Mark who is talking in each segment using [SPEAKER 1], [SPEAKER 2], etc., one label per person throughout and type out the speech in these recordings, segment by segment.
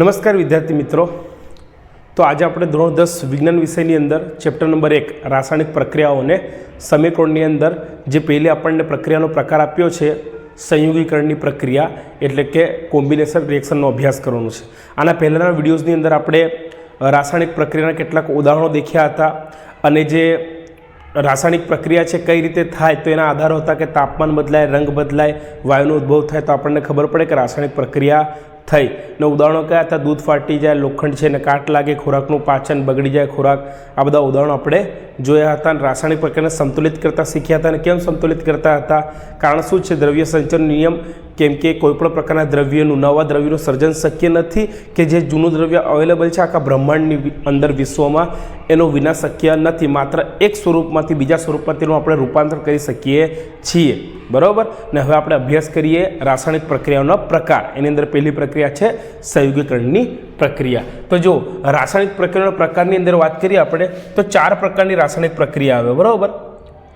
[SPEAKER 1] નમસ્કાર વિદ્યાર્થી મિત્રો. તો આજે આપણે ધોરણ દસ વિજ્ઞાન વિષયની અંદર ચેપ્ટર નંબર એક, રાસાયણિક પ્રક્રિયાઓને સમીકરણની અંદર જે પહેલી આપણને પ્રક્રિયાનો પ્રકાર આપ્યો છે, સંયોગીકરણની પ્રક્રિયા એટલે કે કોમ્બિનેશન રિએક્શનનો અભ્યાસ કરવાનો છે. આના પહેલાંના વિડીયોઝની અંદર આપણે રાસાયણિક પ્રક્રિયાના કેટલાક ઉદાહરણો દેખ્યા હતા અને જે રાસાયણિક પ્રક્રિયા છે, કઈ રીતે થાય, તો એના આધારો હતા કે તાપમાન બદલાય, રંગ બદલાય, વાયુનો ઉદ્ભવ થાય, તો આપણને ખબર પડે કે રાસાયણિક પ્રક્રિયા થઈ. ને ઉદાહરણો કયા હતા? દૂધ ફાટી જાય, લોખંડ છે ને કાટ લાગે, ખોરાકનું પાચન બગડી જાય, ખોરાક, આ બધા ઉદાહરણો આપણે જોયા હતા અને રાસાયણિક પ્રક્રિયાને સંતુલિત કરતા શીખ્યા હતા. અને કેમ સંતુલિત કરતા હતા? કારણ શું છે? દ્રવ્ય સંચરણ નિયમ કેમ કે કોઈપણ પ્રકારના દ્રવ્યનું, નવા દ્રવ્યનું સર્જન શક્ય નથી કે જે જૂનું દ્રવ્ય અવેલેબલ છે આખા બ્રહ્માંડની અંદર વિશ્વમાં, એનો વિના શક્ય નથી. માત્ર એક સ્વરૂપમાંથી બીજા સ્વરૂપમાં તેનું આપણે રૂપાંતર કરી શકીએ છીએ. બરાબર? ને હવે આપણે અભ્યાસ કરીએ રાસાયણિક પ્રક્રિયાઓનો પ્રકાર. એની અંદર પહેલી પ્રક્રિયા છે સંયોગીકરણની પ્રક્રિયા. તો જો રાસાયણિક પ્રક્રિયાના પ્રકારની અંદર વાત કરીએ આપણે, તો ચાર પ્રકારની રાસાયણિક પ્રક્રિયા આવે, બરાબર?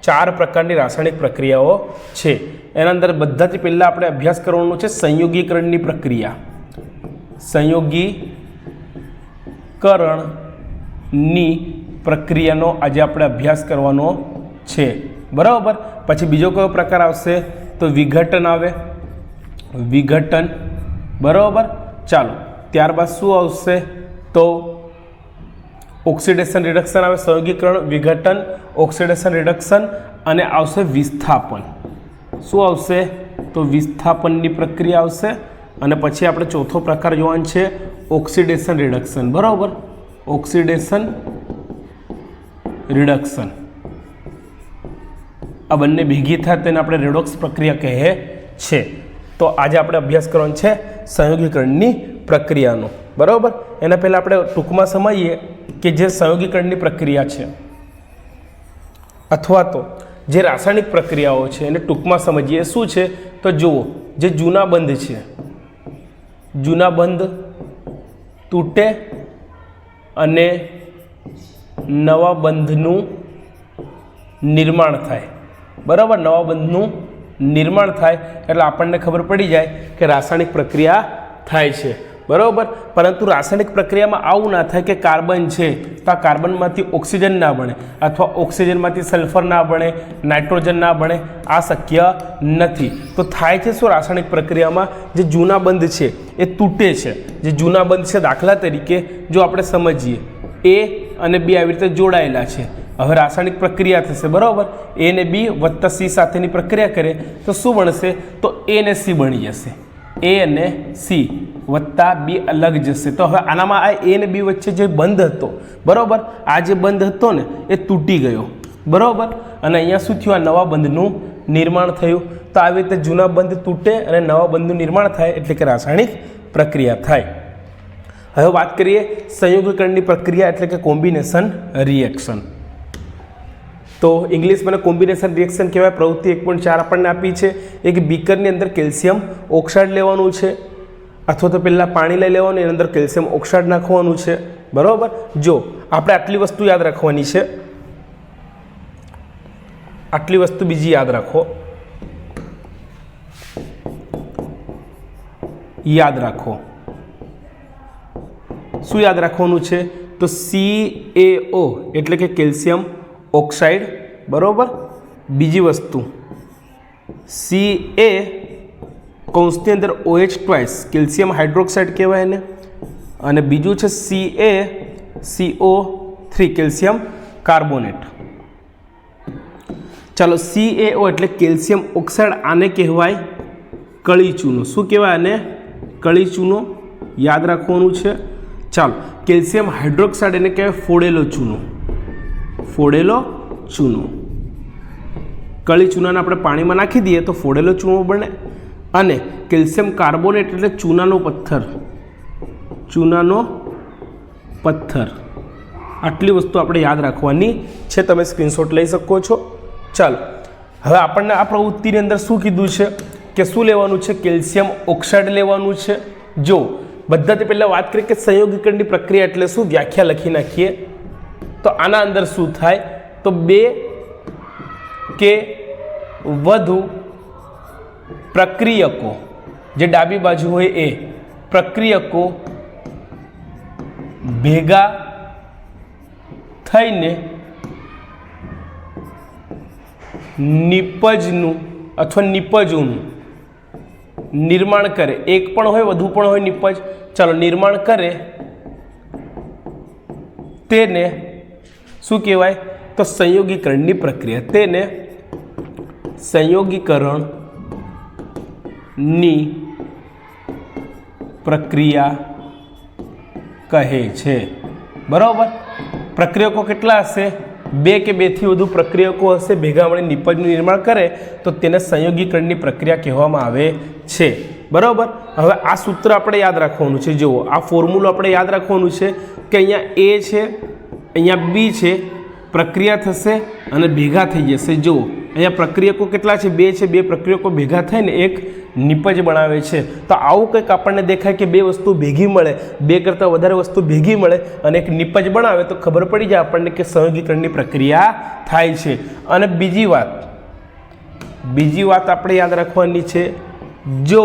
[SPEAKER 1] ચાર પ્રકારની રાસાયણિક પ્રક્રિયાઓ છે. એના અંદર બધાથી પહેલાં આપણે અભ્યાસ કરવાનો છે સંયોગીકરણની પ્રક્રિયા. સંયોગીકરણની પ્રક્રિયાનો આજે આપણે અભ્યાસ કરવાનો છે. બરાબર? પછી બીજો કયો પ્રકાર આવશે? તો વિઘટન આવે. વિઘટન. બરાબર? ચાલો. ત્યારબાદ શું આવશે? તો ઓક્સિડેશન રિડક્શન આવે સંયોગીકરણ વિઘટન, ઓક્સિડેશન રિડક્શન અને આવશે વિસ્થાપન. શું આવશે? તો વિસ્થાપનની પ્રક્રિયા આવશે અને પછી આપણે ચોથો પ્રકાર જોવાનો છે, ઓક્સિડેશન રિડક્શન. બરાબર? Oxidation reduction. આ બંને ભેગી થાય તેને આપણે રેડોક્સ પ્રક્રિયા કહે છે. તો આજે આપણે અભ્યાસ કરવાનો છે, સંયોગીકરણની પ્રક્રિયાનો. બરાબર? એના પહેલાં આપણે ટૂંકમાં સમજીએ કે જે સંયોગીકરણની પ્રક્રિયા છે. અથવા તો જે રાસાયણિક પ્રક્રિયાઓ છે, એને ટૂંકમાં સમજીએ શું છે? તો જુઓ, જે જૂના બંધ છે. જૂના બંધ તૂટે અને નવા બંધનું નિર્માણ થાય. બરાબર? નવા બંધનું નિર્માણ થાય. એટલે આપણને ખબર પડી જાય કે રાસાયણિક પ્રક્રિયા થાય છે. બરાબર? પરંતુ રાસાયણિક પ્રક્રિયામાં આવું ના થાય કે કાર્બન છે તો આ કાર્બનમાંથી ઓક્સિજન ના બને અથવા ઓક્સિજનમાંથી સલ્ફર ના બને, નાઇટ્રોજન ના બને, આ શક્ય નથી. તો થાય છે શું રાસાયણિક પ્રક્રિયામાં? જે જૂના બંધ છે, એ તૂટે છે. જે જૂના બંધ છે દાખલા તરીકે જો આપણે સમજીએ, એ અને બી આવી રીતે જોડાયેલા છે. હવે રાસાયણિક પ્રક્રિયા થશે, બરાબર? એ ને બી વત્તા સી સાથેની પ્રક્રિયા કરે, તો શું બનશે? તો એ ને સી બની જશે. એ અને સી વત્તા બી અલગ જશે. તો હવે આનામાં આ એ ને બી વચ્ચે જે બંધ હતો, બરાબર? આ જે બંધ હતો ને, એ તૂટી ગયો. બરાબર? અને અહીંયા શું થયું? આ નવા બંધનું નિર્માણ થયું. તો આવી રીતે જૂના બંધ તૂટે અને નવા બંધનું નિર્માણ થાય એટલે કે રાસાયણિક પ્રક્રિયા થાય. હવે વાત કરીએ સંયોગીકરણની પ્રક્રિયા એટલે કે કોમ્બિનેશન રિએક્શન. તો ઇંગ્લિશમાં કોમ્બિનેશન રિએક્શન કહેવાય. પ્રવૃત્તિ એક પોઈન્ટ ચાર આપણને આપી છે. એક બીકરની અંદર કેલ્શિયમ ઓક્સાઇડ લેવાનું છે. અથવા તો પહેલાં પાણી લઈ લેવાનું, એની અંદર કેલ્શિયમ ઓક્સાઇડ નાખવાનું છે. બરાબર? જો, આપણે આટલી વસ્તુ યાદ રાખવાની છે. આટલી વસ્તુ બીજી યાદ રાખો. યાદ રાખો. શું યાદ રાખવાનું છે? તો સી એટલે કે કેલ્શિયમ ઓક્સાઇડ, બરાબર? બીજી વસ્તુ. સી એ કૌંસની અંદર ઓએચ ટ્વાઇસ, કેલ્શિયમ હાઇડ્રોક્સાઇડ કહેવાય એને. અને બીજું છે C A CO three, calcium carbonate. ચાલો સી એઓ એટલે કેલ્શિયમ ઓક્સાઇડ આને કહેવાય કળી ચૂનો શું કહેવાય આને? કળી ચૂનો યાદ રાખવાનું છે. ચાલો, કેલ્શિયમ હાઇડ્રોક્સાઇડ એને કહેવાય ફોડેલો ચૂનો. ફોડેલો ચૂનો. કળી ચૂનાને આપણે પાણીમાં નાખી દઈએ તો ફોડેલો ચૂનો બને અને કેલ્શિયમ કાર્બોનેટ એટલે ચૂનાનો પથ્થર. ચૂનાનો પથ્થર. આટલી વસ્તુ આપણે યાદ રાખવાની છે. તમે સ્ક્રીનશોટ લઈ શકો છો. ચાલો, હવે આપણને આ પ્રવૃત્તિની અંદર શું કીધું છે કે શું લેવાનું છે? કેલ્શિયમ ઓક્સાઇડ લેવાનું છે. જો બધાથી પહેલાં વાત કરીએ કે સંયોગીકરણની પ્રક્રિયા એટલે શું? વ્યાખ્યા લખી નાખીએ. તો આના અંદર શું થાય? તો બે કે વધુ પ્રક્રિયકો, જે ડાબી બાજુ હોય એ, પ્રક્રિયકો ભેગા થઈને નિપજનું અથવા નિપજોનું નિર્માણ કરે. એક પણ હોય, વધુ પણ હોય નિપજ. ચાલો, નિર્માણ કરે. તેને શું કહેવાય? તો સંયોગીકરણની પ્રક્રિયા. તેને સંયોગીકરણની પ્રક્રિયા કહે છે. બરાબર? પ્રક્રિયકો કેટલા હશે? બે કે બેથી વધુ પ્રક્રિયકો હશે ભેગા મળી નિપજનું નિર્માણ કરે, તો તેને સંયોગીકરણની પ્રક્રિયા કહેવામાં આવે છે. બરાબર? હવે આ સૂત્ર આપણે યાદ રાખવાનું છે. જુઓ, આ ફોર્મ્યુલો આપણે યાદ રાખવાનું છે કે અહીંયા એ છે અહીંયા બી છે, પ્રક્રિયા થશે અને ભેગા થઈ જશે. જુઓ, અહીંયા પ્રક્રિયકો કેટલા છે? બે છે, બે પ્રક્રિયકો ભેગા થઈને એક નિપજ બનાવે છે. તો આવું કંઈક આપણને દેખાય કે બે વસ્તુ ભેગી મળે, બે કરતાં વધારે વસ્તુ ભેગી મળે અને એક નિપજ બનાવે, તો ખબર પડી જાય આપણને કે સંયોગીકરણની પ્રક્રિયા થાય છે. અને બીજી વાત બીજી વાત આપણે યાદ રાખવાની છે. જો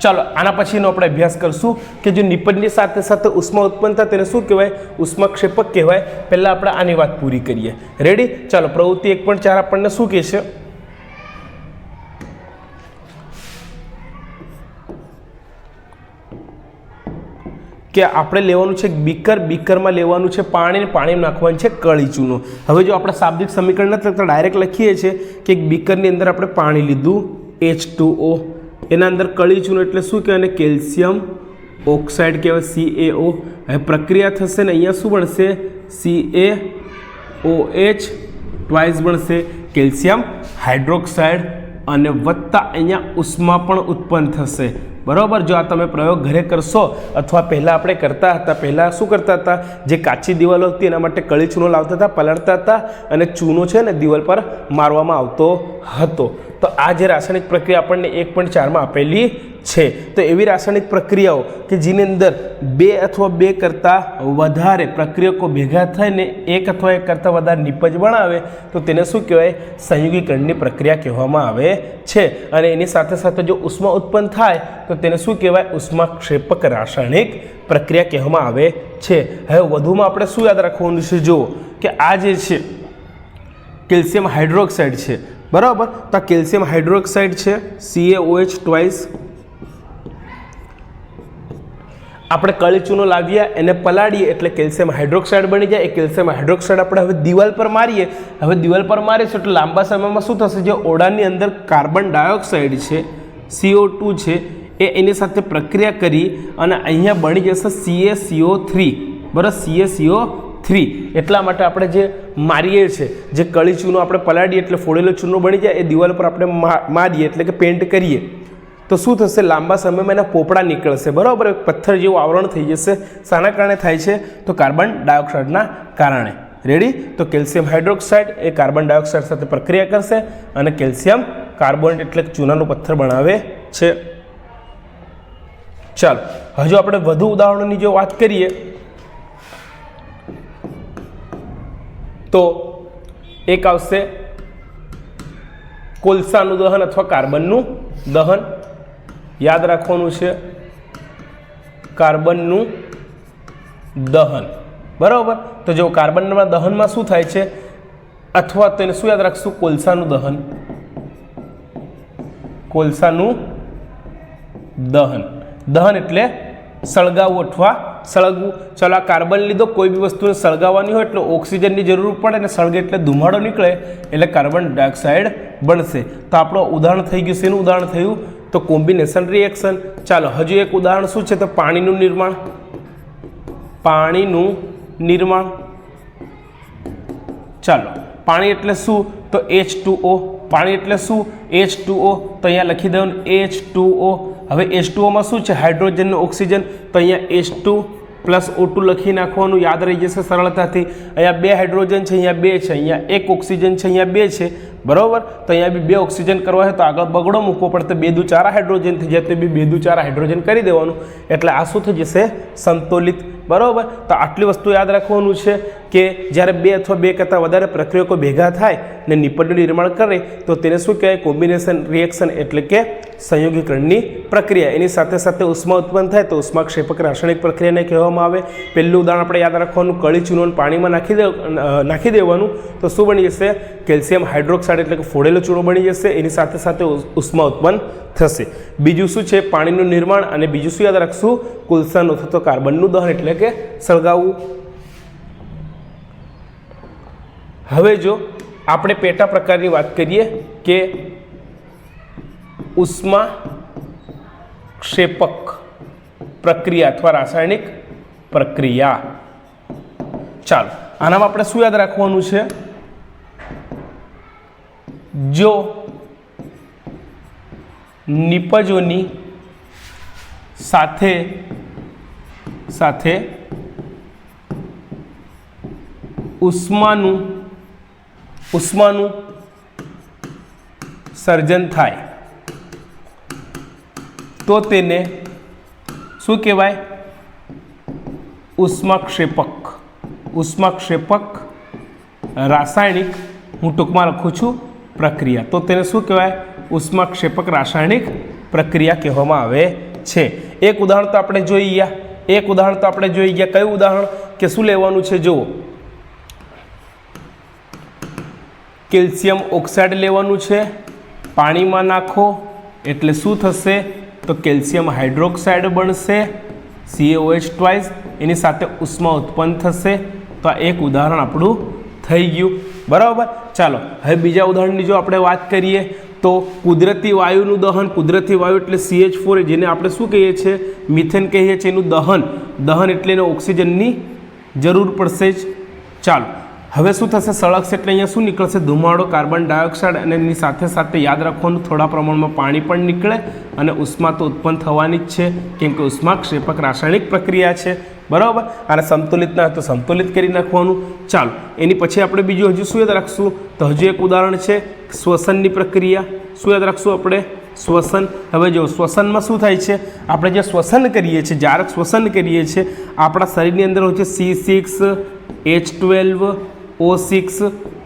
[SPEAKER 1] ચાલો, આના પછીનો આપણે અભ્યાસ કરશું કે જો નિપજની સાથે સાથે ઉષ્મા ઉત્પન્ન થાય તેને શું કહેવાય? ઉષ્માક્ષેપક કહેવાય. પહેલાં આપણે આની વાત પૂરી કરીએ. રેડી ચાલો, પ્રવૃત્તિ એક પણ ચાર આપણને શું કહેશે કે આપણે લેવાનું છે બીકર, બીકરમાં લેવાનું છે પાણી અને પાણીમાં નાખવાનું છે કળી ચૂનો હવે જો આપણે શાબ્દિક સમીકરણ નથી લખતા ડાયરેક્ટ લખીએ છીએ કે એક બીકરની અંદર આપણે પાણી લીધું એચ ટુ ઓ એના અંદર કળી ચૂનો એટલે શું કહેવાય કેલ્શિયમ ઓક્સાઇડ કહેવાય સી હવે પ્રક્રિયા થશે ને અહીંયા શું બનશે? C A O H twice બનશે. કેલ્શિયમ હાઇડ્રોક્સાઇડ અને વત્તા અહીંયા ઉષ્મા પણ ઉત્પન્ન થશે. બરાબર? જો આ તમે પ્રયોગ ઘરે કરશો અથવા પહેલાં આપણે કરતા હતા, પહેલાં શું કરતા હતા? જે કાચી દિવાલો હતી એના માટે કળી ચૂનો લાવતા હતા, પલળતા હતા અને ચૂનો છે ને દિવાલ પર મારવામાં આવતો હતો. તો આ જે રાસાયણિક પ્રક્રિયા આપણને એક પોઈન્ટ ચારમાં આપેલી છે. તો એવી રાસાયણિક પ્રક્રિયાઓ કે જેની અંદર બે અથવા બે કરતાં વધારે પ્રક્રિયકો ભેગા થઈને એક અથવા એક કરતાં વધારે નિપજ બનાવે, તો તેને શું કહેવાય? સંયોગીકરણની પ્રક્રિયા કહેવામાં આવે છે. અને એની સાથે સાથે જો ઉષ્મા ઉત્પન્ન થાય, તો તેને શું કહેવાય? ઉષ્માક્ષેપક રાસાયણિક પ્રક્રિયા કહેવામાં આવે છે. હવે વધુમાં આપણે શું યાદ રાખવાનું છે? જુઓ કે આ જે છે, કેલ્શિયમ હાઇડ્રોક્સાઇડ છે. બરાબર? તો આ કેલ્શિયમ હાઇડ્રોક્સાઇડ છે સીએઓએચ ટ્વાઇસ આપણે કળચૂનો લાવીએ, એને પલાળીએ, એટલે કેલ્શિયમ હાઇડ્રોક્સાઇડ બની જાય. એ કેલ્શિયમ હાઇડ્રોક્સાઇડ આપણે હવે દિવાલ પર મારીએ. હવે દિવાલ પર મારીશું એટલે લાંબા સમયમાં શું થશે? જે ઓડાની અંદર કાર્બન ડાયોક્સાઇડ છે સીઓ ટુ છે, એ એની સાથે પ્રક્રિયા કરી અને અહીંયા બની જશે સીએ સીઓ થ્રી બરાબર? સીએ સીઓ થ્રી એટલા માટે આપણે જે મારીએ છીએ જે કળી ચૂનો આપણે પલાળીએ એટલે ફોડેલો ચૂનો બની જાય, એ દિવાલ પર આપણે મારીએ એટલે કે પેન્ટ કરીએ. તો શું થશે? લાંબા સમયમાં એના પોપડા નીકળશે. બરાબર? એક પથ્થર જેવું આવરણ થઈ જશે. શાના કારણે થાય છે? તો કાર્બન ડાયોક્સાઇડના કારણે. રેડી તો કેલ્શિયમ હાઇડ્રોક્સાઇડ એ કાર્બન ડાયોક્સાઇડ સાથે પ્રક્રિયા કરશે અને કેલ્શિયમ કાર્બોનેટ એટલે ચૂનાનું પથ્થર બનાવે છે. ચાલો, હજુ આપણે વધુ ઉદાહરણોની જો વાત કરીએ તો એક આવશે કોલસાનું દહન અથવા કાર્બનનું દહન. યાદ રાખવાનું છે કાર્બનનું દહન. બરાબર? તો જો કાર્બનના દહનમાં શું થાય છે? અથવા તો એને શું યાદ રાખશું? કોલસાનું દહન. કોલસાનું દહન. દહન એટલે સળગાવવું અથવા સળગવું. ચાલો આ કાર્બન લીધો, કોઈ બી વસ્તુને સળગાવવાની હોય એટલે ઓક્સિજનની જરૂર પડે અને સળગે એટલે ધુમાડો નીકળે એટલે કાર્બન ડાયોક્સાઇડ બનશે. તો આપણું ઉદાહરણ થઈ ગયું શેનું ઉદાહરણ થયું? તો કોમ્બિનેશન રિએક્શન. ચાલો, હજુ એક ઉદાહરણ શું છે? તો પાણીનું નિર્માણ. પાણીનું નિર્માણ. ચાલો, પાણી એટલે શું? તો એચ ટુ ઓ પાણી એટલે શું? એચ ટુ ઓ તો અહીંયા લખી દઉં એચ ટુ ઓ હવે એચ ટુ ઓમાં શું છે? Hydrogen oxygen. તો અહીંયા H two plus O two લખી નાખવાનું, યાદ રહી જશે સરળતાથી. અહીંયા બે હાઇડ્રોજન છે, અહીંયા બે છે, અહીંયા એક ઓક્સિજન છે, અહીંયા બે છે. બરોબર? તો અહીંયા બી બે ઓક્સિજન કરવા હોય તો આગળ બગડો, મૂકવો પડે. તો બે દુ ચારા હાઇડ્રોજન થઈ જાય, તો બી બે દુ ચાર હાઇડ્રોજન કરી દેવાનું. એટલે આ શું થઈ જશે? સંતુલિત. બરાબર? તો આટલી વસ્તુ યાદ રાખવાનું છે કે જ્યારે બે અથવા બે કરતાં વધારે પ્રક્રિયકો ભેગા થાય ને નિપજનું નિર્માણ કરે, તો તેને શું કહેવાય? કોમ્બિનેશન, રિએક્શન એટલે કે સંયોગીકરણની પ્રક્રિયા. એની સાથે સાથે ઉષ્મા ઉત્પન્ન થાય તો ઉષ્માક્ષેપક રાસાયણિક પ્રક્રિયાને કહેવામાં આવે. પહેલું ઉદાહરણ આપણે યાદ રાખવાનું, કળી ચૂનોને પાણીમાં નાખી દે નાખી દેવાનું. તો શું બની જશે? કેલ્શિયમ હાઇડ્રોક્સાઇડ એટલે કે ફોડેલો ચૂનો બની જશે, એની સાથે સાથે ઉષ્મા ઉત્પન્ન થશે. બીજું શું છે? પાણીનું નિર્માણ અને બીજું શું યાદ રાખશું? કુલસન અથવા કાર્બનનું દહન એટલે કે સળગાવવું. હવે જો આપણે પેટા પ્રકારની વાત કરીએ કે ઉષ્મા ક્ષેપક પ્રક્રિયા અથવા રાસાયણિક પ્રક્રિયા. ચાલો, આનામાં આપણે શું યાદ રાખવાનું છે? જો નિપજોની સાથે સાથે ઉષ્માનું ઉષ્માનું સર્જન થાય, તો તેને શું કહેવાય? ઉષ્માક્ષેપક. ઉષ્માક્ષેપક રાસાયણિક હું ટૂંકમાં લખું છું. પ્રક્રિયા. તો તેને શું કહેવાય? ઉષ્માક્ષેપક રાસાયણિક પ્રક્રિયા કહેવામાં આવે છે. એક ઉદાહરણ તો આપણે જોઈ ગયા. એક ઉદાહરણ તો આપણે જોઈ ગયા. કયું ઉદાહરણ? કે શું લેવાનું છે? જુઓ. કેલ્શિયમ ઓક્સાઇડ લેવાનું છે. પાણીમાં નાખો. એટલે શું થશે? તો કેલ્શિયમ હાઇડ્રોક્સાઇડ બનશે. સીએઓએચ ટ્વાઇસ એની સાથે ઉષ્મા ઉત્પન્ન થશે. તો આ એક ઉદાહરણ આપણું થઈ ગયું. બરાબર? ચાલો, હવે બીજા ઉદાહરણની જો આપણે વાત કરીએ, તો કુદરતી વાયુનું દહન, કુદરતી વાયુ એટલે સીએચ ફોર જેને આપણે શું કહીએ છીએ? મિથેન કહીએ છીએ, એનું દહન. દહન એટલે એને ઓક્સિજનની જરૂર પડશે જ. ચાલો, હવે શું થશે? સળગશે એટલે અહીંયા શું નીકળશે? ધુમાડો, કાર્બન ડાયોક્સાઇડ અને એની સાથે સાથે યાદ રાખવાનું, થોડા પ્રમાણમાં પાણી પણ નીકળે અને ઉષ્મા તો ઉત્પન્ન થવાની જ છે, કેમ કે ઉષ્માક્ષેપક રાસાયણિક પ્રક્રિયા છે. બરાબર? અને સંતુલિત ના તો સંતુલિત કરી નાખવાનું. ચાલો, એની પછી આપણે બીજું હજુ શું યાદ રાખશું? તો હજુ એક ઉદાહરણ છે, શ્વસનની પ્રક્રિયા. શું યાદ રાખશું આપણે? શ્વસન. હવે જો શ્વસનમાં શું થાય છે? આપણે જે શ્વસન કરીએ છીએ જ્યારે શ્વસન કરીએ છીએ, આપણા શરીરની અંદર હોય છે C six H twelve O six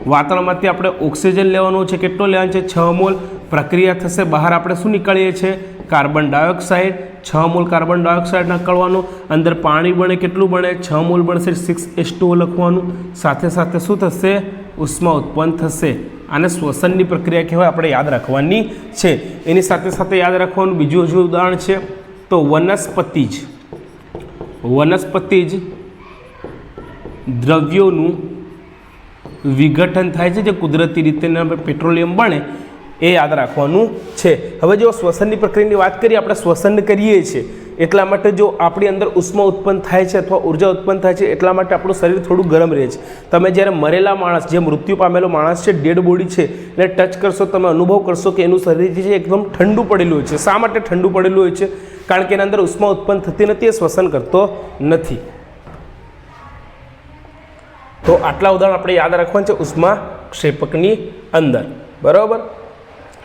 [SPEAKER 1] વાતાવરણમાંથી આપણે ઓક્સિજન લેવાનું છે. કેટલો લેવાનું છે? છ મોલ. પ્રક્રિયા થશે. બહાર આપણે શું નીકળીએ છીએ? Carbon dioxide. છ મોલ કાર્બન ડાયોક્સાઇડ નીકળવાનું અંદર પાણી બને કેટલું બને? છ મોલ બનશે સિક્સ એસ લખવાનું. સાથે સાથે શું થશે? ઉષ્મા ઉત્પન્ન થશે. આને શ્વસનની પ્રક્રિયા કહેવાય, આપણે યાદ રાખવાની છે. એની સાથે સાથે યાદ રાખવાનું બીજું હજુ ઉદાહરણ છે. તો વનસ્પતિ જ વનસ્પતિ જ દ્રવ્યોનું વિઘટન થાય છે. જે કુદરતી રીતે પેટ્રોલિયમ બને એ યાદ રાખવાનું છે. હવે જો શ્વસનની પ્રક્રિયાની વાત કરીએ, આપણે શ્વસન કરીએ છીએ, એટલા માટે જો આપણી અંદર ઉષ્મા ઉત્પન્ન થાય છે અથવા ઊર્જા ઉત્પન્ન થાય છે, એટલા માટે આપણું શરીર થોડું ગરમ રહે છે. તમે જ્યારે મરેલા માણસ, જે મૃત્યુ પામેલો માણસ છે, ડેડ બોડી છે, એને ટચ કરશો, તમે અનુભવ કરશો કે એનું શરીર જે છે એકદમ ઠંડુ પડેલું હોય છે. શા માટે ઠંડુ પડેલું હોય છે? કારણ કે એના અંદર ઉષ્મા ઉત્પન્ન થતી નથી, એ શ્વસન કરતો નથી. તો આટલા ઉદાહરણ આપણે યાદ રાખવાનું છે ઉષ્મા ક્ષેપકની અંદર. બરાબર?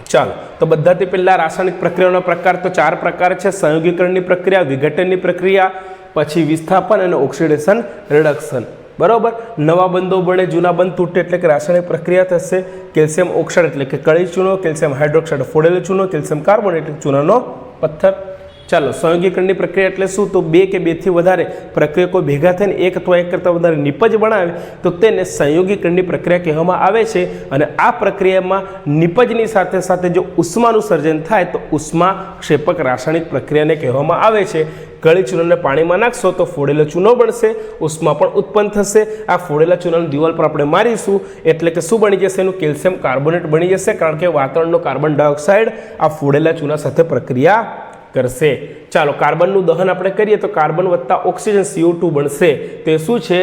[SPEAKER 1] ચાલો. તો બધાથી પહેલાં રાસાયણિક પ્રક્રિયાનો પ્રકાર તો ચાર પ્રકાર છે. સંયોગીકરણની પ્રક્રિયા, વિઘટનની પ્રક્રિયા, પછી વિસ્થાપન અને ઓક્સિડેશન, રિડક્શન. બરાબર? નવા બંધો બને, જૂના બંધ તૂટે એટલે કે રાસાયણિક પ્રક્રિયા થશે. કેલ્શિયમ ઓક્સાઇડ એટલે કે કળી ચૂનો, કેલ્શિયમ હાઇડ્રોક્સાઇડ ફોડેલો ચૂનો, કેલ્શિયમ કાર્બોનેટ એટલે ચૂનાનો પથ્થર. ચાલો, સંયોગીકરણની પ્રક્રિયા એટલે શું? તો બે કે બેથી વધારે પ્રક્રિયકો ભેગા થઈને એક અથવા એક કરતાં વધારે નિપજ બનાવે, તો તેને સંયોગીકરણની પ્રક્રિયા કહેવામાં આવે છે. અને આ પ્રક્રિયામાં નિપજની સાથે સાથે જો ઉષ્માનું સર્જન થાય, તો ઉષ્મા ક્ષેપક રાસાયણિક પ્રક્રિયાને કહેવામાં આવે છે. ગળી ચૂનાને પાણીમાં નાખશો, તો ફોડેલો ચૂનો બનશે, ઉષ્મા પણ ઉત્પન્ન થશે. આ ફોડેલા ચૂનાની દિવાલ પર આપણે મારીશું, એટલે કે શું બની જશે? એનું કેલ્શિયમ કાર્બોનેટ બની જશે, કારણ કે વાતાવરણનો કાર્બન ડાયોક્સાઇડ આ ફોડેલા ચૂના સાથે પ્રક્રિયા કરશે. ચાલો, કાર્બનનું દહન આપણે કરીએ તો કાર્બન વત્તા ઓક્સિજન સીઓ ટુ બનશે. તે શું છે?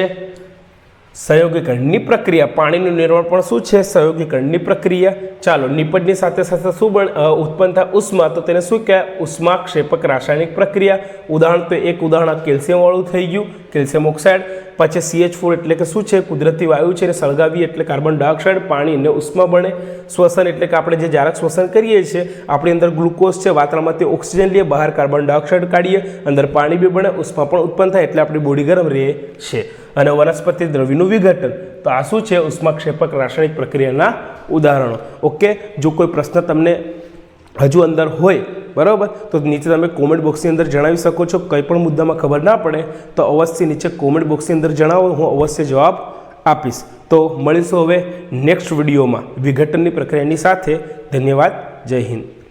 [SPEAKER 1] સંયોગીકરણની પ્રક્રિયા. પાણીનું નિર્માણ પણ શું છે? સંયોગીકરણની પ્રક્રિયા. ચાલો, નિપજની સાથે સાથે શું બન ઉત્પન્ન થાય? ઉષ્મા. તો તેને શું કહેવાય? ઉષ્માક્ષેપક રાસાયણિક પ્રક્રિયા. ઉદાહરણ તો એક ઉદાહરણ કેલ્શિયમવાળું થઈ ગયું. Calcium oxide. પછી સીએચ ફોર એટલે કે શું છે? કુદરતી વાયુ છે એને સળગાવી એટલે કાર્બન ડાયોક્સાઇડ પાણી અને ઉષ્મા બને. શ્વસન એટલે કે આપણે જે જારક શ્વસન કરીએ છીએ, આપણી અંદર ગ્લુકોઝ છે, વાતાવરણમાંથી ઓક્સિજન લઈએ, બહાર કાર્બન ડાયોક્સાઇડ કાઢીએ, અંદર પાણી બી બને, ઉષ્મા પણ ઉત્પન્ન થાય એટલે આપણી બોડી ગરમ રહે છે. અને વનસ્પતિ દ્રવ્યનું વિઘટન, તો આ શું છે? ઉષ્માક્ષેપક રાસાયણિક પ્રક્રિયાના ઉદાહરણો. ઓકે? જો કોઈ પ્રશ્ન તમને હજુ અંદર હોય બરાબર? તો નીચે તમે કોમેન્ટ બોક્સની અંદર જણાવી શકો છો, કંઈ પણ મુદ્દામાં ખબર ના પડે, તો અવશ્ય નીચે કોમેન્ટ બોક્સની અંદર જણાવો, હું અવશ્ય જવાબ આપીશ. તો મળીશું હવે નેક્સ્ટ વિડીયોમાં વિઘટનની પ્રક્રિયાની સાથે. ધન્યવાદ, જય હિન્દ.